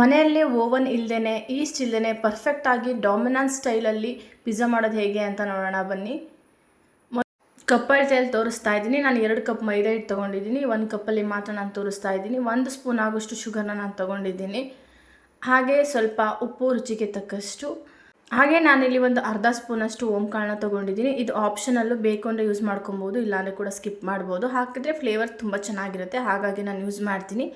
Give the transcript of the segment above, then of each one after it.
ಮನೆಯಲ್ಲೇ ಓವನ್ ಇಲ್ಲದೇ ಈಸ್ಟ್ ಇಲ್ಲದೇ ಪರ್ಫೆಕ್ಟಾಗಿ ಡಾಮಿನಾನ್ಸ್ ಸ್ಟೈಲಲ್ಲಿ ಪಿಜ್ಜಾ ಮಾಡೋದು ಹೇಗೆ ಅಂತ ನೋಡೋಣ ಬನ್ನಿ. ಕಪ್ ಅಳತೆಯಲ್ಲಿ ತೋರಿಸ್ತಾ ಇದ್ದೀನಿ. ನಾನು ಎರಡು ಕಪ್ ಮೈದಾ ಹಿಟ್ಟು ತೊಗೊಂಡಿದ್ದೀನಿ. ಒಂದು ಕಪ್ಪಲ್ಲಿ ಮಾತ್ರ ನಾನು ತೋರಿಸ್ತಾ ಇದ್ದೀನಿ. ಒಂದು ಸ್ಪೂನ್ ಆಗೋಷ್ಟು ಶುಗರ್ನ ನಾನು ತೊಗೊಂಡಿದ್ದೀನಿ. ಹಾಗೆ ಸ್ವಲ್ಪ ಉಪ್ಪು, ರುಚಿಗೆ ತಕ್ಕಷ್ಟು ಹಾಗೆ ನಾನಿಲ್ಲಿ ಒಂದು ಅರ್ಧ ಸ್ಪೂನಷ್ಟು ಓಂಕಾಳನ್ನ ತೊಗೊಂಡಿದ್ದೀನಿ. ಇದು ಆಪ್ಷನಲ್ಲೂ ಬೇಕು ಅಂದರೆ ಯೂಸ್ ಮಾಡ್ಕೊಬೋದು, ಇಲ್ಲಾಂದರೆ ಕೂಡ ಸ್ಕಿಪ್ ಮಾಡ್ಬೋದು. ಹಾಕಿದ್ರೆ ಫ್ಲೇವರ್ ತುಂಬ ಚೆನ್ನಾಗಿರುತ್ತೆ, ಹಾಗಾಗಿ ನಾನು ಯೂಸ್ ಮಾಡ್ತೀನಿ.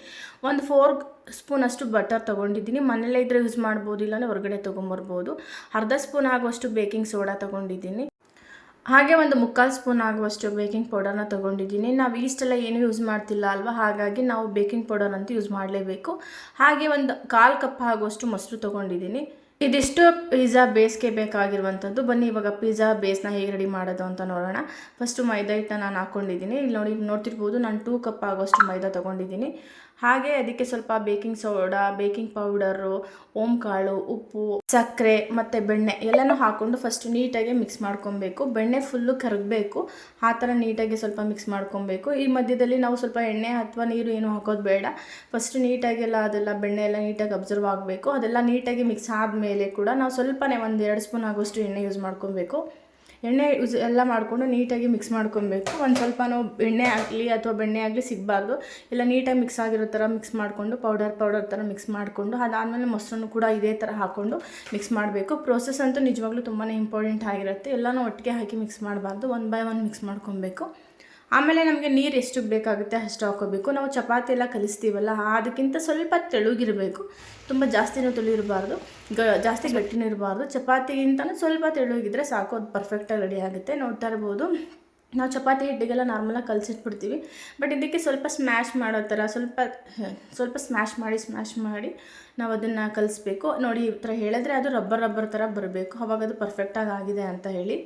ಒಂದು ಫೋರ್ ಸ್ಪೂನಷ್ಟು ಬಟರ್ ತೊಗೊಂಡಿದ್ದೀನಿ. ಮನೇಲೇ ಇದ್ದರೆ ಯೂಸ್ ಮಾಡ್ಬೋದು, ಇಲ್ಲಾಂದರೆ ಹೊರಗಡೆ ತೊಗೊಂಬರ್ಬೋದು. ಅರ್ಧ ಸ್ಪೂನ್ ಆಗುವಷ್ಟು ಬೇಕಿಂಗ್ ಸೋಡಾ ತೊಗೊಂಡಿದ್ದೀನಿ. ಹಾಗೆ ಒಂದು ಮುಕ್ಕಾಲು ಸ್ಪೂನ್ ಆಗುವಷ್ಟು ಬೇಕಿಂಗ್ ಪೌಡರ್ನ ತೊಗೊಂಡಿದ್ದೀನಿ. ನಾವು ಈಸ್ಟೆಲ್ಲ ಏನೂ ಯೂಸ್ ಮಾಡ್ತಿಲ್ಲ ಅಲ್ವಾ? ಹಾಗಾಗಿ ನಾವು ಬೇಕಿಂಗ್ ಪೌಡರ್ ಅಂತೂ ಯೂಸ್ ಮಾಡಲೇಬೇಕು. ಹಾಗೆ ಒಂದು ಕಾಲು ಕಪ್ ಆಗುವಷ್ಟು ಮೊಸರು ತೊಗೊಂಡಿದ್ದೀನಿ. ಇದಿಷ್ಟು ಪಿಜ್ಜಾ ಬೇಸ್ಗೆ ಬೇಕಾಗಿರುವಂಥದ್ದು. ಬನ್ನಿ, ಇವಾಗ ಪಿಜ್ಜಾ ಬೇಸ್ನ ಹೇಗೆ ರೆಡಿ ಮಾಡೋದು ಅಂತ ನೋಡೋಣ. ಫಸ್ಟು ಮೈದಾ ಹಿಟ್ಟನ್ನ ನಾನು ಹಾಕ್ಕೊಂಡಿದ್ದೀನಿ ಇಲ್ಲಿ ನೋಡಿ, ನೋಡ್ತಿರ್ಬೋದು, ನಾನು ಟೂ ಕಪ್ ಆಗೋಷ್ಟು ಮೈದಾ ತೊಗೊಂಡಿದ್ದೀನಿ. ಹಾಗೆ ಅದಕ್ಕೆ ಸ್ವಲ್ಪ ಬೇಕಿಂಗ್ ಸೋಡಾ, ಬೇಕಿಂಗ್ ಪೌಡರು, ಓಂ ಕಾಳು, ಉಪ್ಪು, ಸಕ್ಕರೆ ಮತ್ತು ಬೆಣ್ಣೆ ಎಲ್ಲನೂ ಹಾಕ್ಕೊಂಡು ಫಸ್ಟ್ ನೀಟಾಗಿ ಮಿಕ್ಸ್ ಮಾಡ್ಕೊಬೇಕು. ಬೆಣ್ಣೆ ಫುಲ್ಲು ಕರಗಬೇಕು. ಆ ಥರ ನೀಟಾಗಿ ಸ್ವಲ್ಪ ಮಿಕ್ಸ್ ಮಾಡ್ಕೊಬೇಕು. ಈ ಮಧ್ಯದಲ್ಲಿ ನಾವು ಸ್ವಲ್ಪ ಎಣ್ಣೆ ಅಥವಾ ನೀರು ಏನು ಹಾಕೋದು ಬೇಡ. ಫಸ್ಟ್ ನೀಟಾಗೆಲ್ಲ ಅದೆಲ್ಲ ಬೆಣ್ಣೆ ಎಲ್ಲ ನೀಟಾಗಿ ಅಬ್ಸರ್ವ್ ಆಗಬೇಕು. ಅದೆಲ್ಲ ನೀಟಾಗಿ ಮಿಕ್ಸ್ ಆದಮೇಲೆ ಕೂಡ ನಾವು ಸ್ವಲ್ಪನೇ ಒಂದು ಎರಡು ಸ್ಪೂನ್ ಆಗೋಷ್ಟು ಎಣ್ಣೆ ಯೂಸ್ ಮಾಡ್ಕೊಬೇಕು. ಎಣ್ಣೆ ಯೂಸ್ ಎಲ್ಲ ಮಾಡಿಕೊಂಡು ನೀಟಾಗಿ ಮಿಕ್ಸ್ ಮಾಡ್ಕೊಬೇಕು. ಒಂದು ಸ್ವಲ್ಪ ನಾವು ಎಣ್ಣೆ ಆಗಲಿ ಅಥವಾ ಬೆಣ್ಣೆ ಆಗಲಿ ಸಿಗಬಾರ್ದು. ಎಲ್ಲ ನೀಟಾಗಿ ಮಿಕ್ಸ್ ಆಗಿರೋ ಥರ ಮಿಕ್ಸ್ ಮಾಡಿಕೊಂಡು ಪೌಡರ್ ಪೌಡರ್ ಥರ ಮಿಕ್ಸ್ ಮಾಡಿಕೊಂಡು, ಅದಾದಮೇಲೆ ಮೊಸರನ್ನು ಕೂಡ ಇದೇ ಥರ ಹಾಕ್ಕೊಂಡು ಮಿಕ್ಸ್ ಮಾಡಬೇಕು. ಪ್ರೋಸೆಸ್ ಅಂತೂ ನಿಜವಾಗ್ಲೂ ತುಂಬಾ ಇಂಪಾರ್ಟೆಂಟ್ ಆಗಿರುತ್ತೆ. ಎಲ್ಲನೂ ಒಟ್ಟಿಗೆ ಹಾಕಿ ಮಿಕ್ಸ್ ಮಾಡಬಾರ್ದು. ಒನ್ ಬೈ ಒನ್ ಮಿಕ್ಸ್ ಮಾಡ್ಕೊಬೇಕು. ಆಮೇಲೆ ನಮಗೆ ನೀರು ಎಷ್ಟು ಬೇಕಾಗುತ್ತೆ ಅಷ್ಟು ಹಾಕೋಬೇಕು. ನಾವು ಚಪಾತಿ ಎಲ್ಲ ಕಲಿಸ್ತೀವಲ್ಲ, ಅದಕ್ಕಿಂತ ಸ್ವಲ್ಪ ತೆಳುಗಿರಬೇಕು. ತುಂಬ ಜಾಸ್ತಿನೂ ತೆಳು ಇರಬಾರ್ದು ಗ, ಜಾಸ್ತಿ ಗಟ್ಟಿನೂ ಇರಬಾರ್ದು. ಚಪಾತಿಗಿಂತನೂ ಸ್ವಲ್ಪ ತೆಳುಗಿದ್ರೆ ಸಾಕು, ಅದು ಪರ್ಫೆಕ್ಟಾಗಿ ರೆಡಿ ಆಗುತ್ತೆ. ನೋಡ್ತಾ ಇರ್ಬೋದು. ನಾವು ಚಪಾತಿ ಹಿಟ್ಟಿಗೆಲ್ಲ ನಾರ್ಮಲಾಗಿ ಕಲಸಿಟ್ಬಿಡ್ತೀವಿ. ಬಟ್ ಇದಕ್ಕೆ ಸ್ವಲ್ಪ ಸ್ಮ್ಯಾಶ್ ಮಾಡೋ ಥರ, ಸ್ವಲ್ಪ ಸ್ವಲ್ಪ ಸ್ಮ್ಯಾಶ್ ಮಾಡಿ ಸ್ಮ್ಯಾಶ್ ಮಾಡಿ ನಾವು ಅದನ್ನು ಕಲಿಸ್ಬೇಕು. ನೋಡಿ, ಈ ಥರ ಹೇಳಿದ್ರೆ ಅದು ರಬ್ಬರ್ ರಬ್ಬರ್ ಥರ ಬರಬೇಕು. ಅವಾಗ ಅದು ಪರ್ಫೆಕ್ಟಾಗಿ ಆಗಿದೆ ಅಂತ ಹೇಳಿ.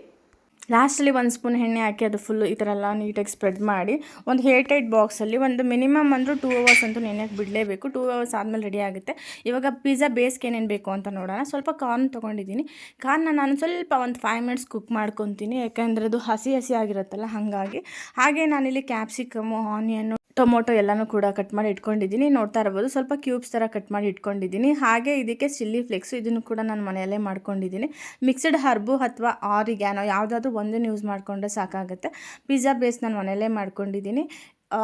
ಲಾಸ್ಟಲ್ಲಿ ಒಂದು ಸ್ಪೂನ್ ಎಣ್ಣೆ ಹಾಕಿ ಅದು ಫುಲ್ಲು ಈ ಥರ ಎಲ್ಲ ನೀಟಾಗಿ ಸ್ಪ್ರೆಡ್ ಮಾಡಿ, ಒಂದು ಹೇರ್ ಟೈಟ್ ಬಾಕ್ಸಲ್ಲಿ ಒಂದು ಮಿನಿಮಮ್ ಅಂದರೂ ಟೂ ಅವರ್ಸ್ ಅಂತೂ ನೆನೆಯಕ್ಕೆ ಬಿಡಲೇಬೇಕು. ಟೂ ಅವರ್ಸ್ ಆದಮೇಲೆ ರೆಡಿ ಆಗುತ್ತೆ. ಇವಾಗ ಪಿಜ್ಜಾ ಬೇಸ್ಗೆ ಏನೇನು ಬೇಕು ಅಂತ ನೋಡೋಣ. ಸ್ವಲ್ಪ ಕಾರ್ನ್ ತೊಗೊಂಡಿದ್ದೀನಿ. ಕಾರ್ನ ನಾನು ಸ್ವಲ್ಪ ಒಂದು ಫೈವ್ ಮಿನಿಟ್ಸ್ ಕುಕ್ ಮಾಡ್ಕೊತೀನಿ. ಯಾಕೆಂದರೆ ಅದು ಹಸಿ ಹಸಿ ಆಗಿರುತ್ತಲ್ಲ, ಹಾಗಾಗಿ. ಹಾಗೆ ನಾನಿಲ್ಲಿ ಕ್ಯಾಪ್ಸಿಕಮು ಆನಿಯನ್ನು ಟೊಮೊಟೊ ಎಲ್ಲನೂ ಕೂಡ ಕಟ್ ಮಾಡಿ ಇಟ್ಕೊಂಡಿದ್ದೀನಿ. ನೋಡ್ತಾ ಇರ್ಬೋದು, ಸ್ವಲ್ಪ ಕ್ಯೂಬ್ಸ್ ಥರ ಕಟ್ ಮಾಡಿ ಇಟ್ಕೊಂಡಿದ್ದೀನಿ. ಹಾಗೆ ಇದಕ್ಕೆ ಚಿಲ್ಲಿ ಫ್ಲೆಕ್ಸು ಇದನ್ನು ಕೂಡ ನಾನು ಮನೆಯಲ್ಲೇ ಮಾಡ್ಕೊಂಡಿದ್ದೀನಿ. ಮಿಕ್ಸ್ಡ್ ಹರ್ಬು ಅಥವಾ ಆರಿಗ್ಯಾನೋ ಯಾವುದಾದ್ರೂ ಒಂದನ್ನು ಯೂಸ್ ಮಾಡಿಕೊಂಡ್ರೆ ಸಾಕಾಗುತ್ತೆ. ಪಿಜ್ಜಾ ಬೇಸ್ ನಾನು ಮನೆಯಲ್ಲೇ ಮಾಡ್ಕೊಂಡಿದ್ದೀನಿ.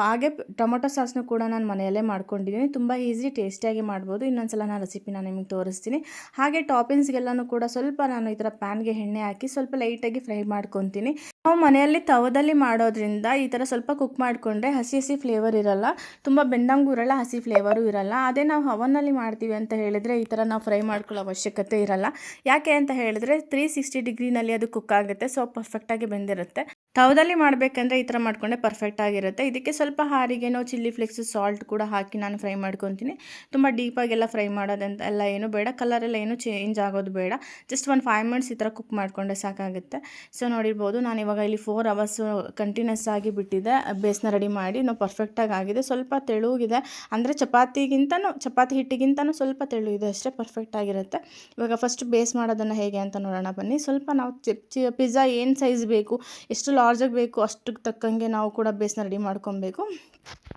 ಹಾಗೆ ಟೊಮೊಟೊ ಸಾಸ್ನು ಕೂಡ ನಾನು ಮನೆಯಲ್ಲೇ ಮಾಡ್ಕೊಂಡಿದ್ದೀನಿ. ತುಂಬ ಈಸಿ ಟೇಸ್ಟಿಯಾಗಿ ಮಾಡ್ಬೋದು. ಇನ್ನೊಂದು ಸಲ ನಾನು ರೆಸಿಪಿನ ನಿಮಗೆ ತೋರಿಸ್ತೀನಿ. ಹಾಗೆ ಟಾಪಿಂಗ್ಸ್ಗೆಲ್ಲನೂ ಕೂಡ ಸ್ವಲ್ಪ ನಾನು ಈ ಥರ ಪ್ಯಾನ್ಗೆ ಎಣ್ಣೆ ಹಾಕಿ ಸ್ವಲ್ಪ ಲೈಟಾಗಿ ಫ್ರೈ ಮಾಡ್ಕೊತೀನಿ. ನಾವು ಮನೆಯಲ್ಲಿ ತವದಲ್ಲಿ ಮಾಡೋದ್ರಿಂದ ಈ ಥರ ಸ್ವಲ್ಪ ಕುಕ್ ಮಾಡಿಕೊಂಡ್ರೆ ಹಸಿ ಹಸಿ ಫ್ಲೇವರ್ ಇರಲ್ಲ. ತುಂಬ ಬೆಂದಂಗೂ ಇರಲ್ಲ ಹಸಿ ಫ್ಲೇವರು ಇರಲ್ಲ. ಅದೇ ನಾವು ಹವನಲ್ಲಿ ಮಾಡ್ತೀವಿ ಅಂತ ಹೇಳಿದರೆ ಈ ಥರ ನಾವು ಫ್ರೈ ಮಾಡ್ಕೊಳ್ಳೋ ಅವಶ್ಯಕತೆ ಇರಲ್ಲ. ಯಾಕೆ ಅಂತ ಹೇಳಿದ್ರೆ ತ್ರೀ ಸಿಕ್ಸ್ಟಿ ಡಿಗ್ರಿನಲ್ಲಿ ಅದು ಕುಕ್ ಆಗುತ್ತೆ ಸೊ ಪರ್ಫೆಕ್ಟಾಗಿ ಬೆಂದಿರುತ್ತೆ. ತವದಲ್ಲಿ ಮಾಡಬೇಕಂದ್ರೆ ಈ ಥರ ಮಾಡಿಕೊಂಡೆ ಪರ್ಫೆಕ್ಟ್ ಆಗಿರುತ್ತೆ. ಇದಕ್ಕೆ ಸ್ವಲ್ಪ ಹಾರಿಗೆನೋ ಚಿಲ್ಲಿ ಫ್ಲೇಕ್ಸು ಸಾಲ್ಟ್ ಕೂಡ ಹಾಕಿ ನಾನು ಫ್ರೈ ಮಾಡ್ಕೊತೀನಿ. ತುಂಬ ಡೀಪಾಗೆಲ್ಲ ಫ್ರೈ ಮಾಡೋದಂತ ಎಲ್ಲ ಏನು ಬೇಡ. ಕಲರೆಲ್ಲ ಏನು ಚೇಂಜ್ ಆಗೋದು ಬೇಡ. ಜಸ್ಟ್ ಒಂದು ಫೈವ್ ಮಿನಿಟ್ಸ್ ಈ ಥರ ಕುಕ್ ಮಾಡಿಕೊಂಡೆ ಸಾಕಾಗುತ್ತೆ. ಸೊ ನೋಡಿರ್ಬೋದು ನಾನು ಇವಾಗ ಇಲ್ಲಿ ಫೋರ್ ಅವರ್ಸು ಕಂಟಿನ್ಯೂಸ್ ಆಗಿ ಬಿಟ್ಟಿದೆ. ಬೇಸ್ನ ರೆಡಿ ಮಾಡಿ ನಾವು ಪರ್ಫೆಕ್ಟಾಗಿ ಆಗಿದೆ. ಸ್ವಲ್ಪ ತೆಳುಗಿದೆ. ಅಂದರೆ ಚಪಾತಿಗಿಂತನೂ, ಚಪಾತಿ ಹಿಟ್ಟಿಗಿಂತನೂ ಸ್ವಲ್ಪ ತೆಳು ಇದೆ ಅಷ್ಟೇ ಪರ್ಫೆಕ್ಟ್ ಆಗಿರುತ್ತೆ. ಇವಾಗ ಫಸ್ಟ್ ಬೇಸ್ ಮಾಡೋದನ್ನು ಹೇಗೆ ಅಂತ ನೋಡೋಣ ಬನ್ನಿ. ಸ್ವಲ್ಪ ನಾವು ಚಿ ಪಿಜ್ಜಾ ಏನು ಸೈಜ್ ಬೇಕು, ಎಷ್ಟು ಲಾರ್ಜಾಗಿ ಬೇಕು, ಅಷ್ಟಕ್ಕೆ ತಕ್ಕಂಗೆ ನಾವು ಕೂಡ ಬೇಸನ್ನ ರೆಡಿ ಮಾಡ್ಕೊಬೇಕು.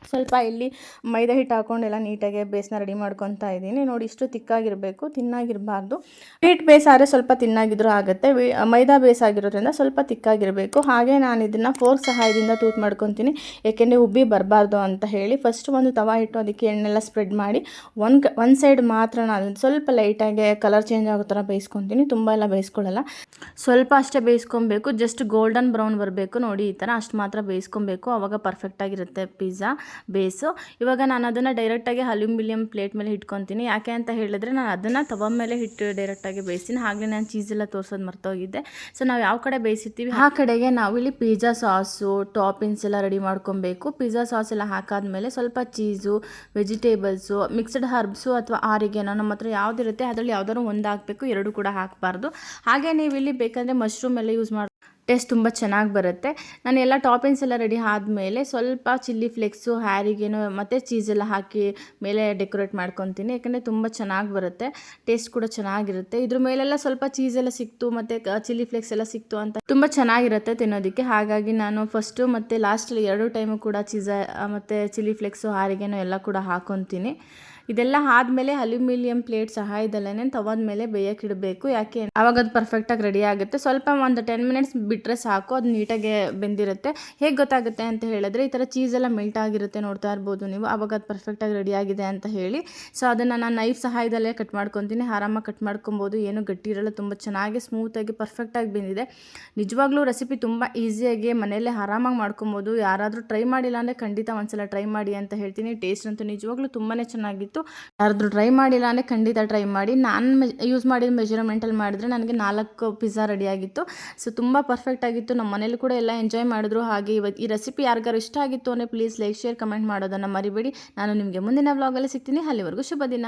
ಸ್ವಲ್ಪ ಇಲ್ಲಿ ಮೈದಾ ಹಿಟ್ಟು ಹಾಕ್ಕೊಂಡೆಲ್ಲ ನೀಟಾಗಿ ಬೇಸನ ರೆಡಿ ಮಾಡ್ಕೊತಾ ಇದ್ದೀನಿ. ನೋಡಿ ಇಷ್ಟು ತಿಕ್ಕಾಗಿರಬೇಕು, ತಿನ್ನಾಗಿರಬಾರ್ದು. ಹಿಟ್ಟು ಬೇಸಾದರೆ ಸ್ವಲ್ಪ ತಿನ್ನಾಗಿದ್ರೂ ಆಗುತ್ತೆ. ಮೈದಾ ಬೇಸಾಗಿರೋದ್ರಿಂದ ಸ್ವಲ್ಪ ತಿಕ್ಕಾಗಿರಬೇಕು. ಹಾಗೆ ನಾನು ಇದನ್ನು ಫೋರ್ಕ್ ಸಹಾಯದಿಂದ ತೂತ್ ಮಾಡ್ಕೊತೀನಿ. ಏಕೆಂದರೆ ಉಬ್ಬಿ ಬರಬಾರ್ದು ಅಂತ ಹೇಳಿ ಫಸ್ಟ್ ಒಂದು ತವಾ ಇಟ್ಟು ಅದಕ್ಕೆ ಎಣ್ಣೆಲ್ಲ ಸ್ಪ್ರೆಡ್ ಮಾಡಿ ಒಂದು ಒಂದು ಸೈಡ್ ಮಾತ್ರ ನಾನು ಸ್ವಲ್ಪ ಲೈಟಾಗಿ ಕಲರ್ ಚೇಂಜ್ ಆಗೋ ಥರ ಬೇಯಿಸ್ಕೊತೀನಿ. ತುಂಬ ಎಲ್ಲ ಬೇಯಿಸ್ಕೊಳ್ಳಲ್ಲ. ಸ್ವಲ್ಪ ಅಷ್ಟೇ ಬೇಯಿಸ್ಕೊಬೇಕು. ಜಸ್ಟ್ ಗೋಲ್ಡನ್ ಬ್ರೌನ್ ಬರಬೇಕು. ನೋಡಿ ಈ ಥರ ಅಷ್ಟು ಮಾತ್ರ ಬೇಯಿಸ್ಕೊಬೇಕು. ಆವಾಗ ಪರ್ಫೆಕ್ಟಾಗಿರುತ್ತೆ ಪಿಜ್ಜಾ ಬೇಸು. ಇವಾಗ ನಾನು ಅದನ್ನು ಡೈರೆಕ್ಟಾಗಿ ಅಲ್ಯೂಮಿಲಿಯಂ ಪ್ಲೇಟ್ ಮೇಲೆ ಇಟ್ಕೊತೀನಿ. ಯಾಕೆ ಅಂತ ಹೇಳಿದ್ರೆ ನಾನು ಅದನ್ನು ತವ ಮೇಲೆ ಹಿಟ್ಟು ಡೈರೆಕ್ಟಾಗಿ ಬೇಯಿಸ್ತೀನಿ ಹಾಗೆ ನಾನು ಚೀಸೆಲ್ಲ ತೋರಿಸೋದು ಮರ್ತೋಗಿದ್ದೆ ಸೊ ನಾವು ಯಾವ ಕಡೆ ಬೇಯಿಸಿರ್ತೀವಿ? ಆ ಕಡೆಗೆ ನಾವಿಲ್ಲಿ ಪಿಜ್ಜಾ ಸಾಸು ಟಾಪಿನ್ಸ್ ಎಲ್ಲ ರೆಡಿ ಮಾಡ್ಕೊಬೇಕು. ಪಿಜ್ಜಾ ಸಾಸ್ ಎಲ್ಲ ಹಾಕಾದ್ಮೇಲೆ ಸ್ವಲ್ಪ ಚೀಸು ವೆಜಿಟೇಬಲ್ಸು ಮಿಕ್ಸ್ಡ್ ಹರ್ಬ್ಸು ಅಥವಾ ಆರಿಗೆನೋ ನಮ್ಮ ಹತ್ರ ಯಾವುದಿರುತ್ತೆ, ಅದರಲ್ಲಿ ಯಾವ್ದಾದ್ರು ಒಂದು ಹಾಕಬೇಕು, ಎರಡು ಕೂಡ ಹಾಕಬಾರ್ದು. ಹಾಗೆ ನೀವು ಇಲ್ಲಿ ಬೇಕಂದರೆ ಮಶ್ರೂಮ್ ಎಲ್ಲ ಯೂಸ್ ಮಾಡಿ ಟೇಸ್ಟ್ ತುಂಬ ಚೆನ್ನಾಗಿ ಬರುತ್ತೆ. ನಾನು ಎಲ್ಲ ಟಾಪಿಂಗ್ಸ್ ಎಲ್ಲ ರೆಡಿ ಆದಮೇಲೆ ಸ್ವಲ್ಪ ಚಿಲ್ಲಿ ಫ್ಲೆಕ್ಸು, ಹ್ಯಾರಿಗೇನು ಮತ್ತು ಚೀಸ್ ಎಲ್ಲ ಹಾಕಿ ಮೇಲೆ ಡೆಕೋರೇಟ್ ಮಾಡ್ಕೊತೀನಿ. ಯಾಕಂದರೆ ತುಂಬ ಚೆನ್ನಾಗಿ ಬರುತ್ತೆ. ಟೇಸ್ಟ್ ಕೂಡ ಚೆನ್ನಾಗಿರುತ್ತೆ. ಇದ್ರ ಮೇಲೆಲ್ಲ ಸ್ವಲ್ಪ ಚೀಸ್ ಎಲ್ಲ ಸಿಕ್ತು, ಮತ್ತು ಚಿಲ್ಲಿ ಫ್ಲೆಕ್ಸ್ ಎಲ್ಲ ಸಿಕ್ತು ಅಂತ ತುಂಬ ಚೆನ್ನಾಗಿರುತ್ತೆ ತಿನ್ನೋದಕ್ಕೆ. ಹಾಗಾಗಿ ನಾನು ಫಸ್ಟು ಮತ್ತು ಲಾಸ್ಟಲ್ಲಿ ಎರಡು ಟೈಮು ಕೂಡ ಚೀಸ ಮತ್ತು ಚಿಲ್ಲಿ ಫ್ಲೆಕ್ಸು, ಹಾರಿಗೆನೋ ಎಲ್ಲ ಕೂಡ ಹಾಕೊತೀನಿ. ಇದೆಲ್ಲ ಆದಮೇಲೆ ಅಲ್ಯೂಮಿನಿಯಂ ಪ್ಲೇಟ್ ಸಹಾಯದಲ್ಲೇ ತವದ ಮೇಲೆ ಬೇಯಕ್ಕೆ ಇಡಬೇಕು. ಯಾಕೆ ಅವಾಗ ಅದು ಪರ್ಫೆಕ್ಟಾಗಿ ರೆಡಿ ಆಗುತ್ತೆ. ಸ್ವಲ್ಪ ಒಂದು ಟೆನ್ ಮಿನಿಟ್ಸ್ ಬಿಟ್ಟರೆ ಸಾಕು, ಅದು ನೀಟಾಗಿ ಬೆಂದಿರುತ್ತೆ. ಹೇಗೆ ಗೊತ್ತಾಗುತ್ತೆ ಅಂತ ಹೇಳಿದ್ರೆ, ಈ ಥರ ಚೀಸೆಲ್ಲ ಮೆಲ್ಟ್ ಆಗಿರುತ್ತೆ ನೋಡ್ತಾ ಇರ್ಬೋದು ನೀವು. ಅವಾಗ ಅದು ಪರ್ಫೆಕ್ಟಾಗಿ ರೆಡಿ ಆಗಿದೆ ಅಂತ ಹೇಳಿ. ಸೊ ಅದನ್ನು ನಾನು ನೈಫ್ ಸಹಾಯದಲ್ಲೇ ಕಟ್ ಮಾಡ್ಕೊತೀನಿ. ಆರಾಮಾಗಿ ಕಟ್ ಮಾಡ್ಕೊಬೋದು. ಏನು ಗಟ್ಟಿ ಇರಲ್ಲ. ತುಂಬ ಚೆನ್ನಾಗಿ ಸ್ಮೂತಾಗಿ ಪರ್ಫೆಕ್ಟಾಗಿ ಬೆಂದಿದೆ. ನಿಜವಾಗ್ಲೂ ರೆಸಿಪಿ ತುಂಬ ಈಸಿಯಾಗಿ ಮನೆಯಲ್ಲೇ ಆರಾಮಾಗಿ ಮಾಡ್ಕೊಬೋದು. ಯಾರಾದರೂ ಟ್ರೈ ಮಾಡಿಲ್ಲ ಅಂದರೆ ಖಂಡಿತ ಒಂದ್ಸಲ ಟ್ರೈ ಮಾಡಿ ಅಂತ ಹೇಳ್ತೀನಿ. ಟೇಸ್ಟ್ ಅಂತೂ ನಿಜವಾಗ್ಲೂ ತುಂಬಾ ಚೆನ್ನಾಗಿತ್ತು. ಯಾರಾದರೂ ಟ್ರೈ ಮಾಡಿಲ್ಲ ಅಂದರೆ ಖಂಡಿತ ಟ್ರೈ ಮಾಡಿ. ನಾನು ಯೂಸ್ ಮಾಡಿದ ಮೆಜರ್ಮೆಂಟಲ್ಲಿ ಮಾಡಿದ್ರೆ ನನಗೆ ನಾಲ್ಕು ಪಿಜ್ಜಾ ರೆಡಿ ಆಗಿತ್ತು. ಸೊ ತುಂಬ ಪರ್ಫೆಕ್ಟ್ ಆಗಿತ್ತು. ನಮ್ಮ ಮನೇಲಿ ಕೂಡ ಎಲ್ಲ ಎಂಜಾಯ್ ಮಾಡಿದ್ರು. ಹಾಗೆ ಇವತ್ತು ಈ ರೆಸಿಪಿ ಯಾರಿಗಾರು ಇಷ್ಟ ಆಗಿತ್ತು ಅಂದರೆ ಪ್ಲೀಸ್ ಲೈಕ್ ಶೇರ್ ಕಮೆಂಟ್ ಮಾಡೋದನ್ನು ಮರಿಬೇಡಿ. ನಾನು ನಿಮಗೆ ಮುಂದಿನ ವ್ಲಾಗಲ್ಲಿ ಸಿಗ್ತೀನಿ. ಅಲ್ಲಿವರೆಗೂ ಶುಭ ದಿನ